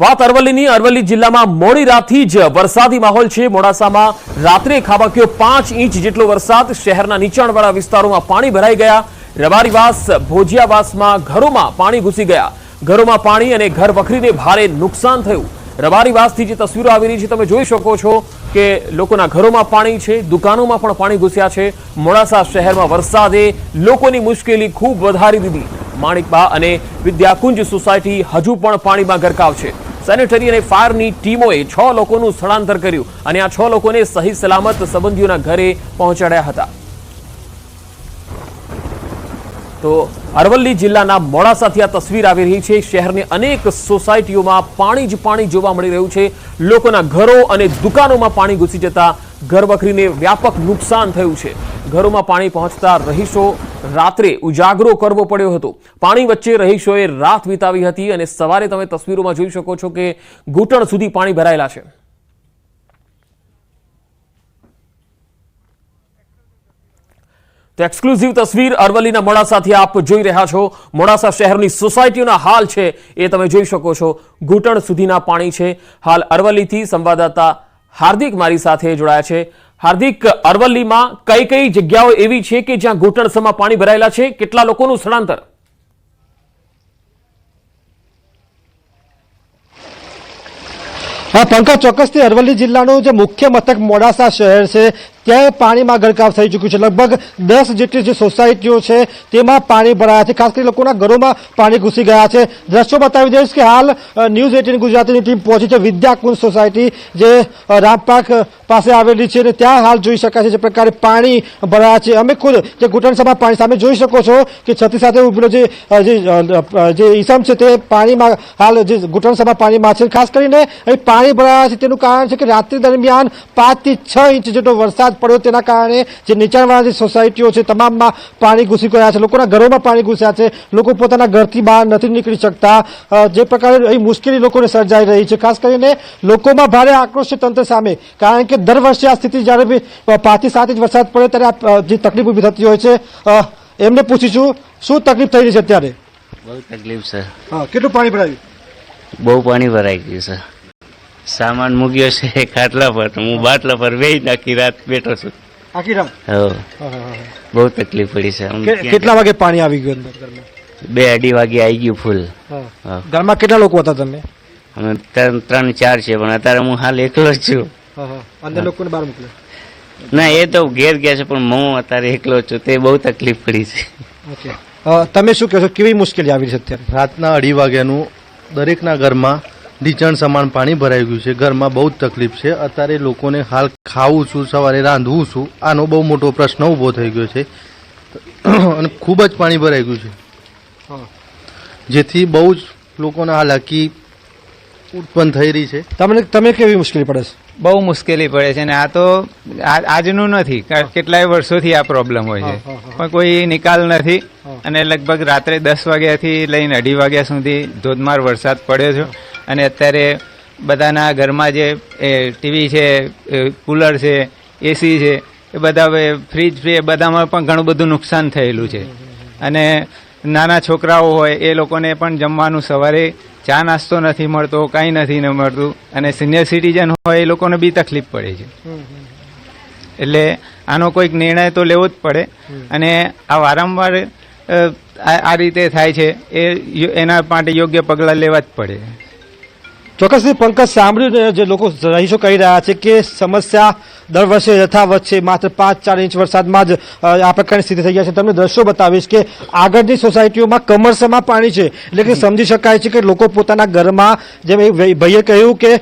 વાત અરવલ્લીની અરવલ્લી જિલ્લામાં મોડી રાતથી જ વરસાદી માહોલ છે. મોડાસામાં રાત્રે ખાબક્યો પાંચ ઇંચ જેટલો વરસાદ શહેરના નીચાણવાળા વિસ્તારોમાં પાણી ભરાઈ ગયા. રબારીવાસ, ભોજિયાવાસમાં ઘરોમાં પાણી ઘૂસી ગયા. ઘરોમાં પાણી અને ઘર વખરીને ભારે નુકસાન થયું. રબારીવાસથી જે તસવીરો આવી રહી છે, તમે જોઈ શકો છો કે લોકોના ઘરોમાં પાણી છે, દુકાનોમાં પણ પાણી ઘૂસ્યા છે. મોડાસા શહેરમાં વરસાદે લોકોની મુશ્કેલી ખૂબ વધારી દીધી. માણિકબા અને વિદ્યાકુંજ સોસાયટી હજુ પણ પાણીમાં ગરકાવ છે. સેનેટરી અને ફાયરની ટીમોએ છ લોકોનું સ્થળાંતર કર્યું અને આ છ લોકોને સહી સલામત સંબંધીઓના ઘરે પહોંચાડ્યા હતા. તો અરવલ્લી જિલ્લાના મોડાસાથી આ તસવીર આવી રહી છે. શહેરની અનેક સોસાયટીઓમાં પાણી જ પાણી જોવા મળી રહ્યું છે. લોકોના ઘરો અને દુકાનોમાં પાણી ઘૂસી જતા ઘરવખરીને વ્યાપક નુકસાન થયું છે. ઘરોમાં પાણી પહોંચતા રહીશો રાત્રે ઉજાગરો કરવો પડ્યો હતો. પાણી વચ્ચે રહીશોએ રાત વિતાવી હતી અને સવારે તમે તસવીરોમાં જોઈ શકો છો કે ઘૂંટણ સુધી પાણી ભરાયેલા છે. તો એક્સક્લુઝિવ તસવીર અરવલ્લીના મોડાસાથી આપ જોઈ રહ્યા છો. મોડાસા શહેરની સોસાયટીઓના હાલ છે એ તમે જોઈ શકો છો. ઘૂંટણ સુધીના પાણી છે. હાલ અરવલ્લીથી સંવાદદાતા હાર્દિક મારી સાથે જોડાયા છે. હાર્દિક અરવલ્લીમાં કઈ કઈ જગ્યાઓ એવી છે કે જ્યાં ઘૂંટણસમાં પાણી ભરાયેલા છે? કેટલા લોકોનું સ્થળાંતર? હા, પંકજ, ચોક્કસથી અરવલ્લી જિલ્લાનું જે મુખ્ય મથક મોડાસા શહેર છે ત્યાં પાણીમાં ગરકાવ થઈ ચૂક્યું છે? લગભગ દસ જેટલી જે સોસાયટીઓ છે, તેમાં પાણી ભરાયા છે. ખાસ કરી લોકોના ઘરોમાં પાણી ઘૂસી ગયા છે. દ્રશ્યો બતાવી દઈશ કે હાલ ન્યૂઝ એટીન ગુજરાતીની ટીમ પહોંચી છે. વિદ્યાકુંજ સોસાયટી જે રામપાક પાસે આવેલી છે અને ત્યાં હાલ જોઈ શકાય છે જે પ્રકારે પાણી ભરાયા છે. અમે ખુદ જે ઘૂંટણસભા પાણી સામે જોઈ શકો છો કે છતી સાથે ઉભેલો જે જે ઈસમ છે તે પાણીમાં હાલ જે ઘૂંટણસભા પાણીમાં છે. ખાસ કરીને અહીં પાણી ભરાયા છે. તેનું કારણ છે કે રાત્રિ દરમિયાન પાંચથી છ ઇંચ જેટલો વરસાદ પડ્યો તેના કારણે જે નીચાણવાળા જે સોસાયટીઓ છે તમામમાં પાણી ઘૂસી ગયા છે લોકોના ઘરોમાં પાણી ઘૂસ્યા છે લોકો પોતાના ઘરથી બહાર નથી નીકળી શકતા. જે પ્રકારે અહીં મુશ્કેલી લોકોને સર્જાઈ રહી છે. ખાસ કરીને લોકોમાં ભારે આક્રોશ છે તંત્ર સામે. કારણ કે દર વર્ષે આ સ્થિતિ જ્યારે પાંચથી સાત ઇંચ વરસાદ પડે ત્યારે જે તકલીફ ઊભી થતી હોય છે. એમને પૂછીશું શું તકલીફ થઈ રહી છે અત્યારે? બહુ તકલીફ છે હા કેટલું પાણી ભરાયું? બહુ પાણી ભરાઈ ગયું છે સામાન મૂક્યો છે ખાટલા પર. હું બાટલા પર વેહી નાખી રાત બેઠો છું. આખી બહુ તકલીફ પડી છે. કેટલા વાગે પાણી આવી ગયું અંદર બે અઢી વાગે આવી ગયું ફૂલ. ઘરમાં કેટલા લોકો હતા તમે? અમે ત્રણ ત્રણ ચાર છે પણ અત્યારે હું હાલ એકલો જ છું. અંદર લોકોને બહાર મોકલ્યા? ના એ તો ઘેર ગયા છે પણ હું અત્યારે એકલો જ છું. તે બહુ તકલીફ પડી છે. ઓકે. તમે શું કહો છો? કેવી મુશ્કેલી આવી છે અત્યારે? રાતના અઢી વાગ્યાનું દરેકના ઘરમાં ઢીચણ સમાન પાણી ભરાઈ ગયું છે. ઘરમાં બહુ જ તકલીફ છે. અત્યારે લોકોને હાલ ખાવું છું સવારે રાંધવું છું. આનો બહુ મોટો પ્રશ્ન ઊભો થઈ ગયો છે. અને ખૂબ જ પાણી ભરાઈ ગયું છે. જેથી બહુ જ લોકોને હાલાકી ઉત્પન્ન થઈ રહી છે. તમને તમે કેવી મુશ્કેલી પડે છે? બહુ મુશ્કેલી પડે છે અને આ તો આજનું નથી કેટલાય વર્ષોથી આ પ્રોબ્લેમ હોય છે. પણ કોઈ નિકાલ નથી અને લગભગ રાત્રે દસ વાગ્યાથી લઈને અઢી વાગ્યા સુધી ધોધમાર વરસાદ પડ્યો છે. અને અત્યારે બધાના ઘરમાં જે ટીવી છે કુલર છે એસી છે, એ બધા ફ્રીજ ફ્રી બધામાં પણ ઘણું બધું નુકસાન થયેલું છે. અને નાના છોકરાઓ હોય, એ લોકોને પણ જમવાનું સવારે ચા નાસ્તો નથી મળતો, કાંઈ નથી મળતું. અને સિનિયર સિટીઝન હોય, એ લોકોને બી તકલીફ પડે છે. એટલે આનો કોઈક નિર્ણય તો લેવો જ પડે. અને આ વારંવાર આ રીતે થાય છે, એ, એના માટે યોગ્ય પગલાં લેવા જ પડે. ચોક્કસથી પંકજ સાંભળ્યું જે લોકો રહીશો કહી રહ્યા છે કે સમસ્યા દર વર્ષે યથાવત છે. માત્ર પાંચ ચાર ઇંચ વરસાદમાં જ આ પ્રકારની સ્થિતિ થઈ ગયા છે. તમને દ્રશ્યો બતાવીશ કે આગળની સોસાયટીઓમાં કમરસમાં પાણી છે. એટલે કે સમજી શકાય છે કે લોકો પોતાના ઘરમાં જેમ ભાઈએ કહ્યું કે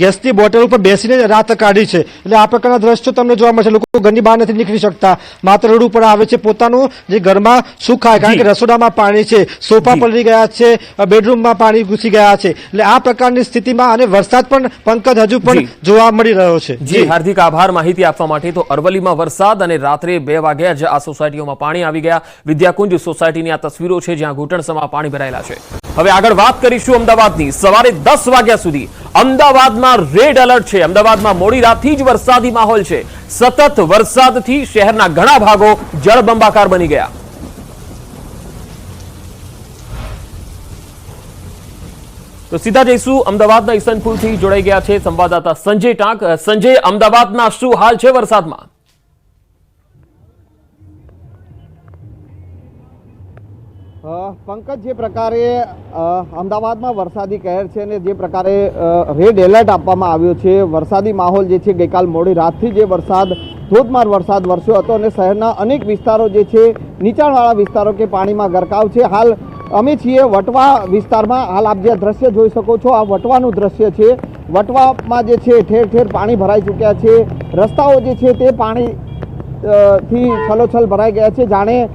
ગેસની બોટલ ઉપર બેસીને રાત કાઢી છે. એટલે આ પ્રકારના દ્રશ્યો તમને જોવા મળશે. લોકો ઘરની બહાર નથી નીકળી શકતા. માત્ર રોડ ઉપર આવે છે. પોતાનું જે ઘરમાં શું ખાય. કારણ કે રસોડામાં પાણી છે. સોફા પલળી ગયા છે. બેડરૂમમાં પાણી ઘૂસી ગયા છે. એટલે આ પ્રકારની સ્થિતિમાં અને વરસાદ પણ પંકજ હજુ પણ જોવા મળી રહ્યો છે. જી હાર્દિક આભાર માહિતી આપવા માટે. તો અરવલ્લીમાં વરસાદ અને રાત્રે બે વાગ્યા જ આ સોસાયટીઓમાં પાણી આવી ગયા. વિદ્યાકુંજ સોસાયટીની આ તસવીરો છે જ્યાં ઘૂંટણસમાં પાણી ભરાયેલા છે. હવે આગળ વાત કરીશું અમદાવાદની. સવારે દસ વાગ્યા સુધી અમદાવાદમાં રેડ એલર્ટ છે. અમદાવાદમાં મોડી રાતથી જ વરસાદી માહોલ છે. સતત વરસાદથી શહેરના ઘણા ભાગો જળબંબાકાર બની ગયા. તો સીધા જઈશું અમદાવાદના ઈસનપુરથી જોડાઈ ગયા છે સંવાદદાતા સંજય ટાંક. સંજય, અમદાવાદના શું હાલ છે વરસાદમાં? પંકજ, જે પ્રકારે અમદાવાદમાં વરસાદી કહેર છે અને જે પ્રકારે રેડ એલર્ટ આપવામાં આવ્યો છે, વરસાદી માહોલ જે છે ગઈકાલ મોડી રાતથી જે વરસાદ, ધોધમાર વરસાદ વરસ્યો હતો અને શહેરના અનેક વિસ્તારો જે છે, નીચાણવાળા વિસ્તારો કે પાણીમાં ગરકાવ છે. હાલ અમે છીએ વટવા વિસ્તારમાં. હાલ આપ જે દ્રશ્ય જોઈ શકો છો, આ વટવાનું દ્રશ્ય છે. વટવામાં જે છે, ઠેર ઠેર પાણી ભરાઈ ચૂક્યા છે. રસ્તાઓ જે છે, તે પાણી થી છલોછલ ભરાઈ ગયા છે. જાણે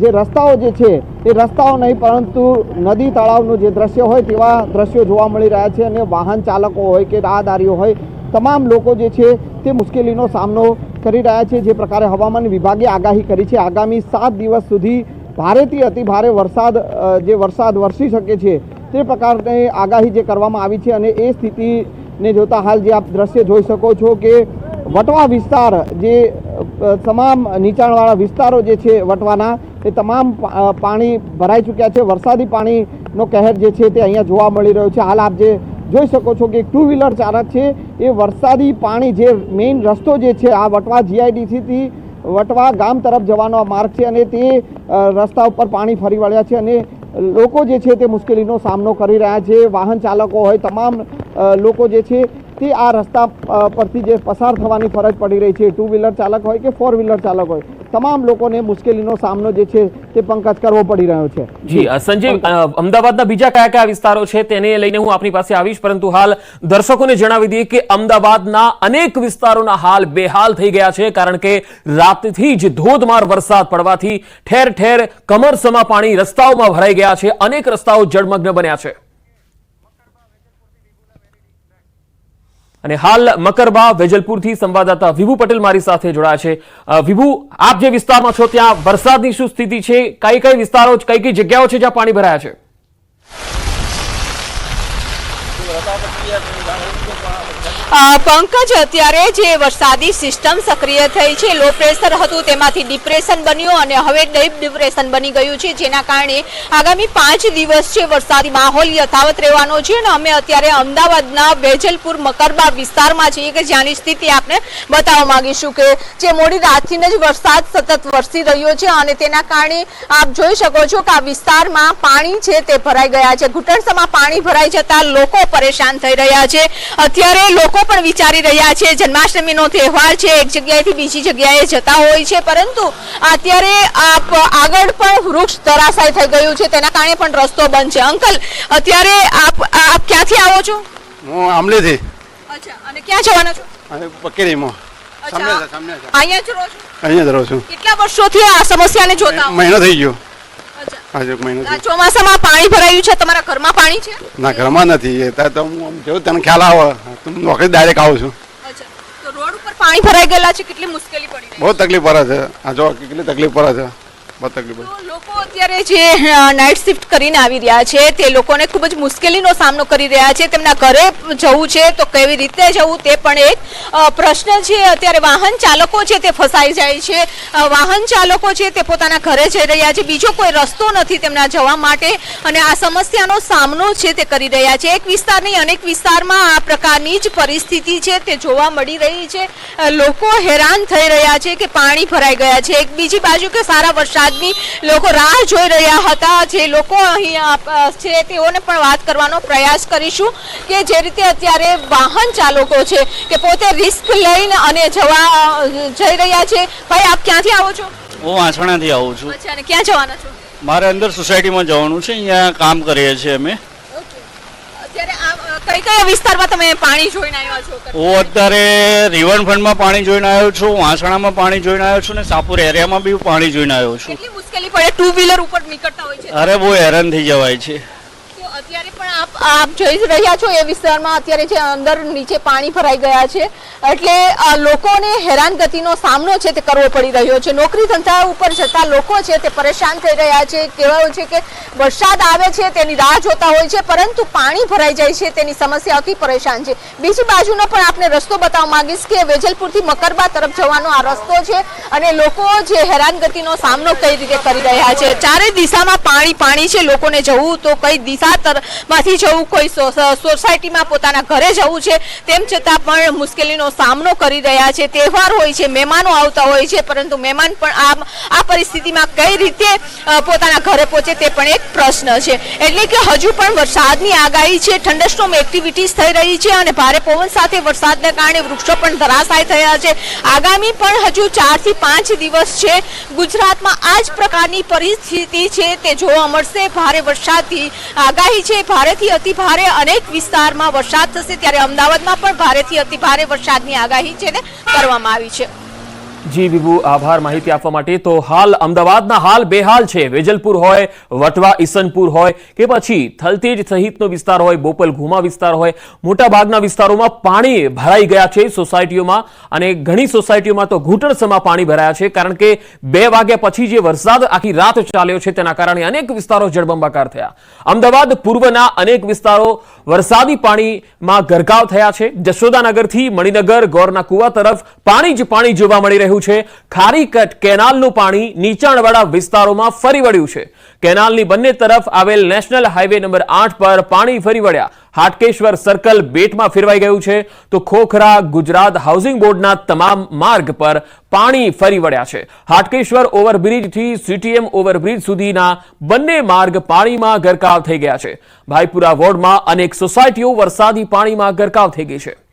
જે રસ્તાઓ જે છે, એ રસ્તાઓ નહીં, પરંતુ નદી તળાવનું જે દ્રશ્ય હોય, તેવા દ્રશ્યો જોવા મળી રહ્યા છે અને વાહન ચાલકો હોય કે રાહદારીઓ હોય, તમામ લોકો જે છે, તે મુશ્કેલીનો સામનો કરી રહ્યા છે. જે પ્રકારે હવામાન વિભાગે આગાહી કરી છે. આગામી સાત દિવસ સુધી ભારેથી અતિ ભારે વરસાદ જે વરસાદ વરસી શકે છે, તે પ્રકારની આગાહી જે કરવામાં આવી છે અને એ સ્થિતિને જોતા હાલ જે આપ દ્રશ્ય જોઈ શકો છો કે વટવા વિસ્તાર જે તમામ નીચાણવાળા વિસ્તારો જે છે વટવાના, એ તમામ પાણી ભરાઈ ચૂક્યા છે. વરસાદી પાણીનો કહેર જે છે તે અહીંયા જોવા મળી રહ્યો છે. હાલ આપ જે જોઈ શકો છો કે ટુ વ્હીલર ચાલક છે. એ વરસાદી પાણી જે મેઇન રસ્તો જે છે આ વટવા જીઆઈડીસીથી વટવા ગામ તરફ જવાનો માર્ગ છે અને તે રસ્તા ઉપર પાણી ફરી વળ્યા છે અને લોકો જે છે તે મુશ્કેલીનો સામનો કરી રહ્યા છે. વાહન ચાલકો હોય, તમામ લોકો જે છે તે આ રસ્તા પરથી જે પસાર થવાની ફરજ પડી રહી છે. ટુ વ્હીલર ચાલક હોય કે ફોર વ્હીલર ચાલક હોય તમામ લોકોને મુશ્કેલીનો સામનો જે છે તે પંકજ કરવો પડી રહ્યો છે. જી સંજીવ અમદાવાદના બીજા કયા કયા વિસ્તારો છે તેને લઈને હું આપની પાસે આવીશ, પરંતુ હાલ દર્શકોને જણાવી દઈએ કે અમદાવાદના અનેક વિસ્તારોના હાલ બેહાલ થઈ ગયા છે, કારણ કે રાતથી જ ધોધમાર વરસાદ પડવાથી ઠેર ઠેર કમરસમા પાણી રસ્તાઓમાં ભરાઈ ગયા છે, અનેક રસ્તાઓ જળમગ્ન બન્યા છે. અને હાલ મકરબા, વેજલપુરથી સંવાદદાતા વિભુ પટેલ મારી સાથે જોડાયા છે. વિભુ, આપ જે વિસ્તારમાં છો, ત્યાં વરસાદની શું સ્થિતિ છે? કઈ કઈ વિસ્તારો કઈ કઈ જગ્યાઓ છે જ્યાં પાણી ભરાયા છે? પંકજ, અત્યારે જે વરસાદી સિસ્ટમ સક્રિય થઈ છે, લો પ્રેશર હતું, તેમાંથી ડિપ્રેશન બન્યું અને હવે ડીપ ડિપ્રેશન બની ગયું છે, જેના કારણે આગામી પાંચ દિવસ છે વરસાદી માહોલ યથાવત રહેવાનો છે અને અમે અત્યારે અમદાવાદના વેજલપુર મકરબા વિસ્તારમાં છીએ કે જ્યાંની સ્થિતિ આપણે બતાવવા માંગીશું કે જે મોડી રાતથી જ વરસાદ સતત વરસી રહ્યો છે અને તેના કારણે આપ જોઈ શકો છો કે આ વિસ્તારમાં પાણી છે તે ભરાઈ ગયા છે. ઘૂંટણસમાં પાણી ભરાઈ જતા લોકો પરેશાન થઈ રહ્યા છે. અત્યારે લોકો પણ વિચારી રહ્યા છે જન્માષ્ટમીનો તહેવાર છે એક જગ્યાએથી બીજી જગ્યાએ જતા હોય છે પરંતુ અત્યારે આપ આગળ પણ વૃક્ષ ધરાશાય થઈ ગયું છે તેના કારણે પણ રસ્તો બંધ છે. અંકલ અત્યારે આપ આપ ક્યાંથી આવો છો? હું આમલેથી. અચ્છા અને ક્યાં જવાના છો? અને પકેરીમાં. અહીંયા જ રહો છો? અહીંયા જ રહો છું. કેટલા વર્ષોથી આ સમસ્યાને જોતા? મહિનો થઈ ગયો. એક મહિનો આ ચોમાસામાં પાણી ભરાયું છે? તમારા ઘરમાં પાણી છે? ના ઘરમાં નથી. એ તો હું આમ જેવું તને ખ્યાલ આવે. તો હું નોકરી ડાયરેક્ટ આવું છું. અચ્છા. તો રોડ ઉપર પાણી ભરાઈ ગયેલા છે કેટલી મુશ્કેલી પડી બહુ તકલીફ પડે છે. આ જો કેટલી તકલીફ પડે છે. અત્યારે જે નાઇટ શિફ્ટ કરીને આવી રહ્યા છે, તે લોકોને ખૂબ જ મુશ્કેલીનો સામનો કરી રહ્યા છે. તેમના ઘરે જવું છે, તો કેવી રીતે જવું તે પણ એક પ્રશ્ન છે. અત્યારે વાહન ચાલકો છે તે ફસાઈ જાય છે. વાહન ચાલકો છે તે પોતાના ઘરે જઈ રહ્યા છે. બીજો કોઈ રસ્તો નથી તેમના જવા માટે અને આ સમસ્યાનો સામનો છે તે કરી રહ્યા છે. એક વિસ્તાર અનેક વિસ્તારમાં આ પ્રકારની જ પરિસ્થિતિ છે તે જોવા મળી રહી છે. લોકો હેરાન થઈ રહ્યા છે કે પાણી ભરાઈ ગયા છે. એક બીજી બાજુ કે સારા વરસાદની લોકો રાહ જોઈ રહ્યા હતા. જે લોકો અહીં છે તેઓને પણ વાત કરવાનો પ્રયાસ કરીશું કે જે રીતે અત્યારે વાહન ચાલકો છે કે પોતે રિસ્ક લઈને અને જવા જઈ રહ્યા છે. ભાઈ આપ ક્યાંથી આવો છો? હું વાંસણાથી આવું છું. અચ્છા અને ક્યાં જવાના છો? મારે અંદર સોસાયટીમાં જવાનું છે. અહીંયા કામ કરીએ છીએ અમે. અત્યારે આ કઈ કયા વિસ્તારમાં તમે પાણી જોઈને આવ્યા છો? હું અત્યારે રિવરફ્રન્ટમાં પાણી જોઈને આવ્યો છું વાંસણામાં પાણી જોઈને આવ્યો છું ને સાપુર એરિયામાં બી પાણી જોઈને આવ્યો છું. કેટલી મુશ્કેલી પડે? ટુ વ્હીલર ઉપર નીકળતા હોય છે. અરે બહુ હેરાન થઈ જવાય છે. આપ આપ જોઈ રહ્યા છો એ વિસ્તારમાં અત્યારે જે અંદર નીચે પાણી ભરાઈ ગયા છે. એટલે લોકોને હેરાનગતિનો સામનો છે તે કરવો પડી રહ્યો છે. નોકરી ધંધા ઉપર જતા લોકો છે તે પરેશાન થઈ રહ્યા છે. કહેવાયું છે કે વરસાદ આવે છે, તેની રાહ જોતા હોય છે, પરંતુ પાણી ભરાઈ જાય છે, તેની સમસ્યાઓથી પરેશાન છે. બીજી બાજુનો પણ આપણે રસ્તો બતાવવા માંગીશ કે વેજલપુરથી મકરબા તરફ જવાનો આ રસ્તો છે અને લોકો જે હેરાનગતિનો સામનો કઈ રીતે કરી રહ્યા છે? ચારે દિશામાં પાણી પાણી છે, લોકોને જવું તો કઈ દિશા તરફમાંથી જવું, કોઈ સોસાયટીમાં પોતાના ઘરે જવું છે, તેમ છતાં પણ મુશ્કેલીનો સામનો કરી રહ્યા છે. તહેવાર હોય છે, મહેમાનો આવતા હોય છે, પરંતુ મહેમાન પણ આ આ પરિસ્થિતિમાં કઈ રીતે પોતાના ઘરે પહોંચે તે પણ એક પ્રશ્ન છે. એટલે કે હજુ પણ વરસાદની આગાહી છે થંડરસ્ટોમ એક્ટિવિટીઝ થઈ રહી છે અને ભારે પવન સાથે વરસાદને કારણે વૃક્ષો પણ ધરાશાય થયા છે. આગામી પણ હજુ ચારથી પાંચ દિવસ છે. ગુજરાતમાં આ જ પ્રકારની પરિસ્થિતિ છે, તે જોવા મળશે. ભારે વરસાદથી આગાહી છે. ભારેથી અતિ ભારે અનેક વિસ્તારમાં વરસાદ થશે, ત્યારે અમદાવાદમાં પણ ભારેથી અતિ ભારે વરસાદની આગાહી છે ને કરવામાં આવી છે. જી વિભુ, આભાર માહિતી આપવા માટે. તો હાલ અમદાવાદના હાલ બેહાલ છે. વેજલપુર હોય, વટવા ઈસનપુર હોય કે પછી થલતેજ સહિતનો વિસ્તાર હોય, બોપલ ઘુમા વિસ્તાર હોય મોટા વિસ્તારોમાં પાણી ભરાઈ ગયા છે સોસાયટીઓમાં અને ઘણી સોસાયટીઓમાં તો ઘૂંટણસમાં પાણી ભરાયા છે કારણ કે બે વાગ્યા પછી જે વરસાદ આખી રાત ચાલ્યો છે તેના કારણે અનેક વિસ્તારો જળબંબાકાર થયા. અમદાવાદ પૂર્વના અનેક વિસ્તારો વરસાદી પાણીમાં ગરકાવ થયા છે. જશોદાનગરથી મણિનગર, ગોરના કુવા તરફ પાણી જ પાણી જોવા મળી રહ્યું છે. ખારીકટ કેનાલનું પાણી નીચાણવાળા વિસ્તારોમાં ફરી વળ્યું છે. કેનાલની બંને તરફ આવેલ નેશનલ હાઈવે નંબર આઠ પર પાણી ફરી વળ્યા. હાટકેશ્વર સર્કલ બેટમાં ફેરવાઈ ગયું છે. તો ખોખરા ગુજરાત હાઉસિંગ બોર્ડના તમામ માર્ગ પર પાણી ફરી વળ્યા છે. હાટકેશ્વર ઓવરબ્રિજથી સીટીએમ ઓવરબ્રિજ સુધીના બંને માર્ગ પાણીમાં ગરકાવ થઈ ગયા છે. ભાઈપુરા વોર્ડમાં અનેક સોસાયટીઓ વરસાદી પાણીમાં ગરકાવ થઈ ગઈ છે.